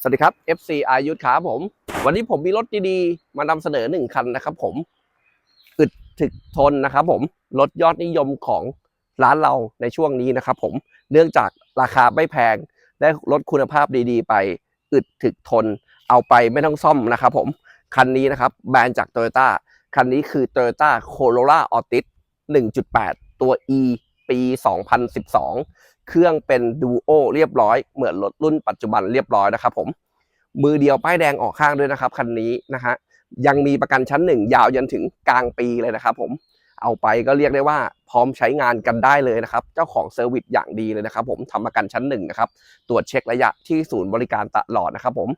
สวัสดีครับ FC อายุทธครับผม วันนี้ผมมีรถดีๆ มานำเสนอหนึ่งคันนะครับผม อึดถึกทนนะครับผม รถยอดนิยมของร้านเราในช่วงนี้นะครับผม เนื่องจากราคาไม่แพง ได้รถคุณภาพดีๆ ไป อึดถึกทน เอาไปไม่ต้องซ่อมนะครับผม คันนี้นะครับแบรนด์จาก Toyota คันนี้คือ Toyota Corolla Altis 1.8 ตัว E ปี 2012 เครื่องเป็นดูโอเรียบร้อย เหมือนรถรุ่นปัจจุบันเรียบร้อยนะครับผมมือเดียวป้ายแดงออกข้างด้วยนะครับคันนี้นะฮะยังมีประกันชั้นหนึ่งยาวยันถึงกลางปีเลยนะครับผมเอาไปก็เรียกได้ว่าพร้อมใช้งานกันได้เลยนะครับ เจ้าของเซอร์วิสอย่างดีเลยนะครับ ผมทำประกันชั้นหนึ่งนะครับ ตรวจเช็คระยะที่ศูนย์บริการตลอดนะครับ ผม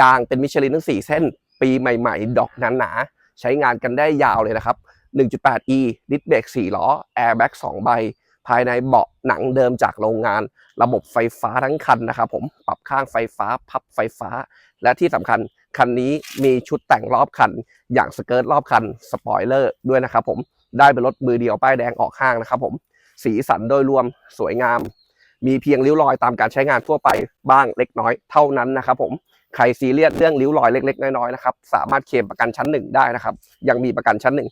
ยางเป็นมิชลินทั้ง 4 เส้น ปีใหม่ๆ ดอกหนาๆใช้งานกันได้ยาวเลยนะครับ 1.8e ดิสเบรก4ล้อแอร์แบ็ก2ใบ ภายในเบาะหนังเดิมจากโรงงาน ระบบไฟฟ้าทั้งคันนะครับผมปรับข้างไฟฟ้าพับไฟฟ้า และที่สำคัญคันนี้มีชุดแต่งรอบคัน อย่างสเกิร์ตรอบคันสปอยเลอร์ด้วยนะครับผมได้เป็นรถมือเดียวป้ายแดงออกห้างนะครับผมสีสันโดยรวมสวยงาม มีเพียงริ้วรอยตามการใช้งานทั่วไปบ้างเล็กน้อยเท่านั้นนะครับผมใครซีเรียสเรื่องริ้วรอยเล็ก ๆ น้อยๆนะครับสามารถเคลมประกันชั้นหนึ่งได้นะครับ ยังมีประกันชั้นหนึ่ง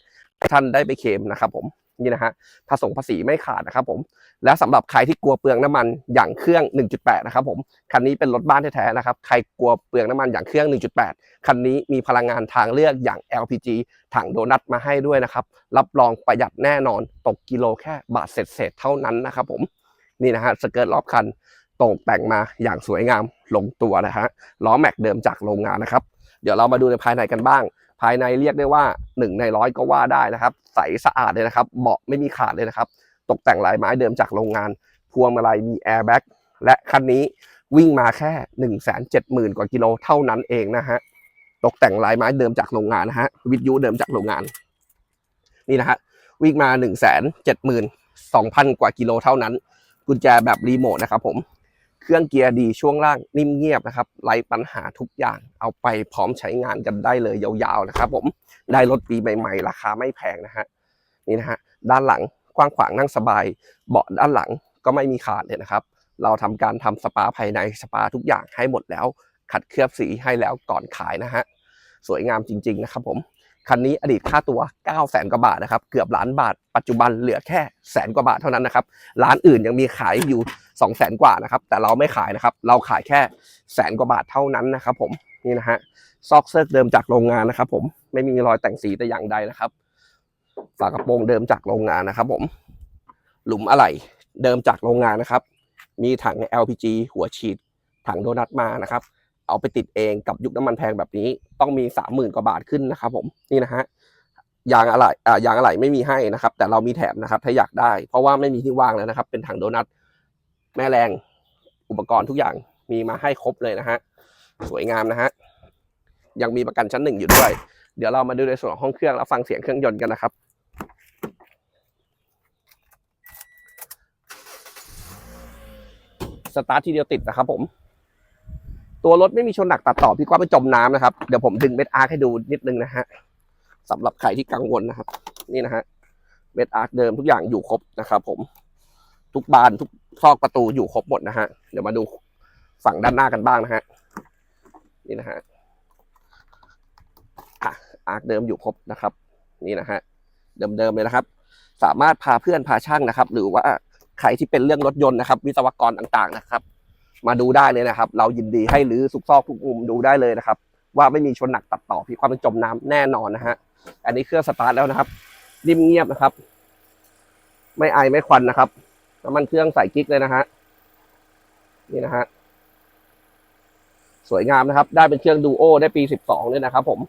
ท่านได้ไปเคลมนะครับผม นี่นะฮะภาษงภาษีไม่ขาดนะครับผมและสำหรับใครที่กลัวเปลืองน้ำมันอย่างเครื่อง 1.8 นะครับผมคันนี้เป็นรถบ้านแท้ๆนะครับใครกลัวเปลืองน้ำมันอย่างเครื่อง 1.8 คันนี้มีพลังงานทางเลือกอย่าง LPG ถังโดนัทมาให้ด้วยนะครับรับรองประหยัดแน่นอนตกกิโลแค่บาทเศษๆเท่านั้นนะครับผมนี่นะฮะสเกิร์ตรอบคันตกแต่งมาอย่างสวยงามลงตัวนะฮะล้อแม็กเดิมจากโรงงานนะครับ เดี๋ยวเรามาดูในภายในกันบ้าง ภายในเรียกได้ว่า 1 ในร้อยก็ว่าได้นะครับ ใสสะอาดเลยนะครับ เบาะไม่มีขาดเลยนะครับ ตกแต่งลายไม้เดิมจากโรงงาน พวงมาลัยมีแอร์แบ็กและคันนี้วิ่งมาแค่ 1 7 0 0 0 0 กว่ากิโลเท่านั้นเองนะฮะ ตกแต่งลายไม้เดิมจากโรงงานนะฮะ วิทยุเดิมจากโรงงาน นี่นะฮะ วิ่งมา 1 7 2 0 0 0 กว่ากิโลเท่านั้น กุญแจแบบรีโมทนะครับผม เครื่องเกียร์ดีช่วงล่างนิ่มเงียบนะครับไร้ปัญหาทุกอย่างเอาไปพร้อมใช้งานกันได้เลยยาวๆนะครับ ผมได้รถปีใหม่ๆ ราคาไม่แพงนะฮะนี่นะฮะด้านหลังกว้างขวางนั่งสบาย เบาะด้านหลังก็ไม่มีขาดเลยนะครับ เราทำการทำสปาภายในสปาทุกอย่างให้หมดแล้ว ขัดเคลือบสีให้แล้วก่อนขายนะฮะสวยงามจริง ๆ นะครับผมคันนี้อดีตค่าตัว 9 0 0แสนกว่าบาทนะครับ เกือบล้านบาท ปัจจุบันเหลือแค่แสนกว่าบาทเท่านั้นนะครับ ร้านอื่นยังมีขายอยู่ 2 0 0แสนกว่านะครับ แต่เราไม่ขายนะครับ เราขายแค่แสนกว่าบาทเท่านั้นนะครับ ผม นี่นะฮะ ซอกเซิร์กเดิมจากโรงงานนะครับ ผม ไม่มีรอยแต่งสีแต่อย่างใดนะครับ ฝากระโปรงเดิมจากโรงงานนะครับ ผม หลุมอะไหล่เดิมจากโรงงานนะครับ มีถัง LPG หัวฉีด ถังโดนัทมานะครับ เอาไปติดเองกับยุคน้ำมันแพงแบบนี้ ต้องมีสามหมื่นกว่าบาทขึ้นนะครับ ผม นี่นะฮะยางอะไหล่อ่ายางอะไหล่ไม่มีให้นะครับ แต่เรามีแถมนะครับ ถ้าอยากได้ เพราะว่าไม่มีที่ว่างแล้วนะครับ เป็นถังโดนัท แม่แรงอุปกรณ์ทุกอย่างมีมาให้ครบเลยนะฮะ สวยงามนะฮะ ยังมีประกันชั้นหนึ่งอยู่ด้วย เดี๋ยวเรามาดูในส่วนของห้องเครื่องแล้วฟังเสียงเครื่องยนต์กันนะครับสตาร์ททีเดียวติดนะครับผม ตัวรถไม่มีชนหนักตัดต่อพี่กว่าไปจมน้ำนะครับ เดี๋ยวผมดึงเม็ดอาร์ให้ดูนิดนึงนะฮะสำหรับใครที่กังวลนะครับ นี่นะฮะเม็ดอาร์เดิมทุกอย่างอยู่ครบนะครับผม ทุกบานทุกซอกประตูอยู่ครบหมดนะฮะ เดี๋ยวมาดูฝั่งด้านหน้ากันบ้างนะฮะ นี่นะฮะอาร์คเดิมอยู่ครบนะครับ นี่นะฮะ เดิมๆเลยนะครับ สามารถพาเพื่อนพาช่างนะครับ หรือว่าใครที่เป็นเรื่องรถยนต์นะครับ วิศวกรต่างๆนะครับ มาดูได้เลยนะครับ เรายินดีให้หรือซุกซอกทุกมุมดูได้เลยนะครับ ว่าไม่มีชนหนักตัดต่อพี่ความจมน้ำแน่นอนนะฮะ อันนี้เครื่องสตาร์ทแล้วนะครับ ริมเงียบนะครับ ไม่ไอไม่ควันนะครับ น้ำมันเครื่องใส่กิ๊กเลยนะฮะ นี่นะฮะ สวยงามนะครับ ได้เป็นเครื่องดูโอได้ปีสิบสองเลยนะครับผม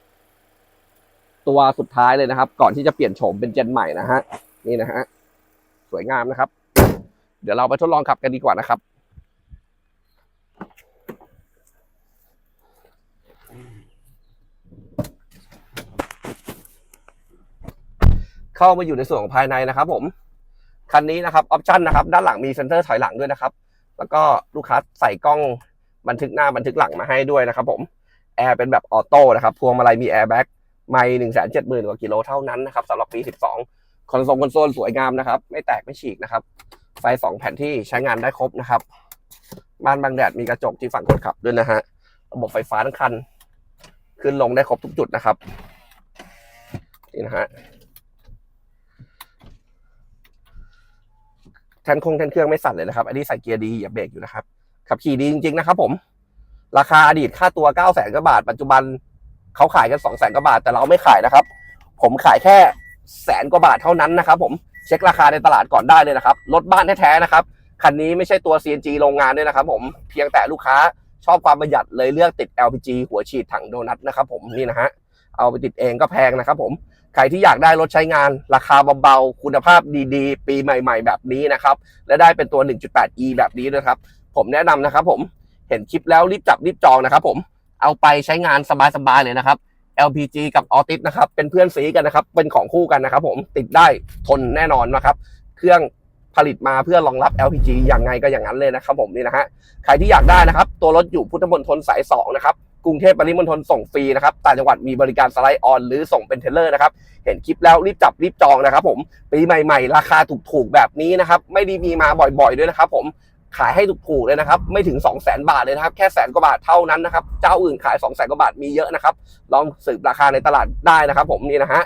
ตัวสุดท้ายเลยนะครับ ก่อนที่จะเปลี่ยนโฉมเป็นเจนใหม่นะฮะ นี่นะฮะ สวยงามนะครับ เดี๋ยวเราไปทดลองขับกันดีกว่านะครับเข้ามาอยู่ในส่วนของภายในนะครับผม คันนี้นะครับออปชั่นนะครับ ด้านหลังมีเซ็นเซอร์ถอยหลังด้วยนะครับ แล้วก็ลูกค้าใส่กล้องบันทึกหน้าบันทึกหลังมาให้ด้วยนะครับผมแอร์เป็นแบบออโต้นะครับพวงมาลัยมีแอร์แบ็กไม่หนึ่งแสนเจ็ดหมื่นกว่ากิโลเท่านั้นนะครับสำหรับปีสิบสองคอนโซลคอนโซลสวยงามนะครับ ไม่แตกไม่ฉีกนะครับ ไฟสองแผ่นที่ใช้งานได้ครบนะครับบ้านบางแดดมีกระจกที่ฝั่งคนขับด้วยนะฮะระบบไฟฟ้าทั้งคัน ขึ้นลงได้ครบทุกจุดนะครับนี่นะฮะ แทนคงแทนเครื่องไม่สั่นเลยนะครับ อันนี้ใส่เกียร์ดีอย่าเบรกอยู่นะครับ ขับขี่ดีจริงๆนะครับผม ราคาอดีตค่าตัว9 0 0แสนกว่าบาท ปัจจุบันเขาขายกัน2 0 0แสนกว่าบาท แต่เราไม่ขายนะครับ ผมขายแค่แสนกว่าบาทเท่านั้นนะครับ ผม เช็คราคาในตลาดก่อนได้เลยนะครับ รถบ้านแท้ๆนะครับ คันนี้ไม่ใช่ตัว CNG โรงงานด้วยนะครับ ผม เพียงแต่ลูกค้าชอบความประหยัดเลยเลือกติด LPG หัวฉีดถังโดนัทนะครับ ผมนี่นะฮะ เอาไปติดเองก็แพงนะครับ ผม ใครที่อยากได้รถใช้งานราคาเบาๆ คุณภาพดีๆ ปีใหม่ๆ แบบนี้นะครับ และได้เป็นตัว 1.8e แบบนี้ด้วยครับ ผมแนะนำนะครับผมเห็นคลิปแล้วรีบจับรีบจองนะครับผมเอาไปใช้งานสบายๆเลยนะครับ LPG กับออติสนะครับ เป็นเพื่อนสีกันนะครับ เป็นของคู่กันนะครับ ผมติดได้ทนแน่นอนนะครับ เครื่องผลิตมาเพื่อรองรับ LPG อย่างไงก็อย่างนั้นเลยนะครับ ผมนี่นะฮะใครที่อยากได้นะครับ ตัวรถอยู่พุทธมณฑลสาย2นะครับ กรุงเทพปริมณฑลส่งฟรีนะครับต่างจังหวัดมีบริการสไลด์ออน หรือส่งเป็นเทเลอร์นะครับ เห็นคลิปแล้วรีบจับรีบจองนะครับ ผมปีใหม่ๆ ราคาถูกๆแบบนี้นะครับ ไม่ได้มีมาบ่อยๆด้วยนะครับ ผมขายให้ถูกๆเลยนะครับ ไม่ถึง 2 0 0 0 0 0บาทเลยนะครับ แค่แสนกว่าบาทเท่านั้นนะครับ เจ้าอื่นขาย 2 0 0 0 0 0กว่าบาทมีเยอะนะครับ ลองสืบราคาในตลาดได้นะครับ ผมนี่นะฮะ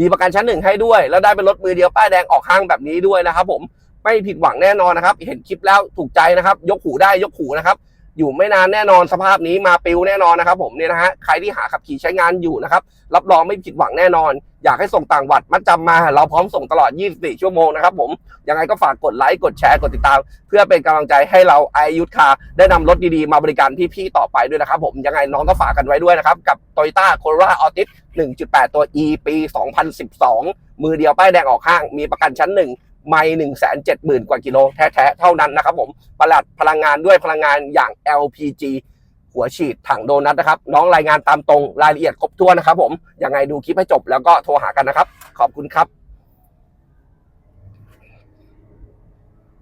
มีประกันชั้นหนึ่งให้ด้วย แล้วได้เป็นรถมือเดียวป้ายแดงออกห้างแบบนี้ด้วยนะครับ ผมไม่ผิดหวังแน่นอนนะครับ เห็นคลิปแล้วถูกใจนะครับ ยกหูได้ยกหูนะครับ อยู่ไม่นานแน่นอนสภาพนี้มาปิวแน่นอนนะครับผมเนี่ยนะฮะใครที่หาขับขี่ใช้งานอยู่นะครับรับรองไม่ผิดหวังแน่นอน อยากให้ส่งต่างวัดมัดจำมา เราพร้อมส่งตลอด 24 ชั่วโมงนะครับผมยังไงก็ฝากกดไลค์กดแชร์กดติดตาม เพื่อเป็นกำลังใจให้เราไอยุทธคาได้นำรถดีๆ มาบริการพี่ๆต่อไปด้วยนะครับผมยังไงน้องก็ฝากกันไว้ด้วยนะครับกับ Toyota Corolla Altis 1.8 ตัว E ปี 2012 มือเดียวป้ายแดงออกข้างมีประกันชั้นหนึ่ง ไม่หนึ่งแสนเจ็ดหมื่นกว่ากิโลแท้ๆ เท่านั้นนะครับผมประหลัดพลังงานด้วยพลังงานอย่าง LPG หัวฉีดถังโดนัทนะครับ น้องรายงานตามตรงรายละเอียดครบถ้วนนะครับผมยังไงดูคลิปให้จบแล้วก็โทรหากันนะครับ ขอบคุณครับ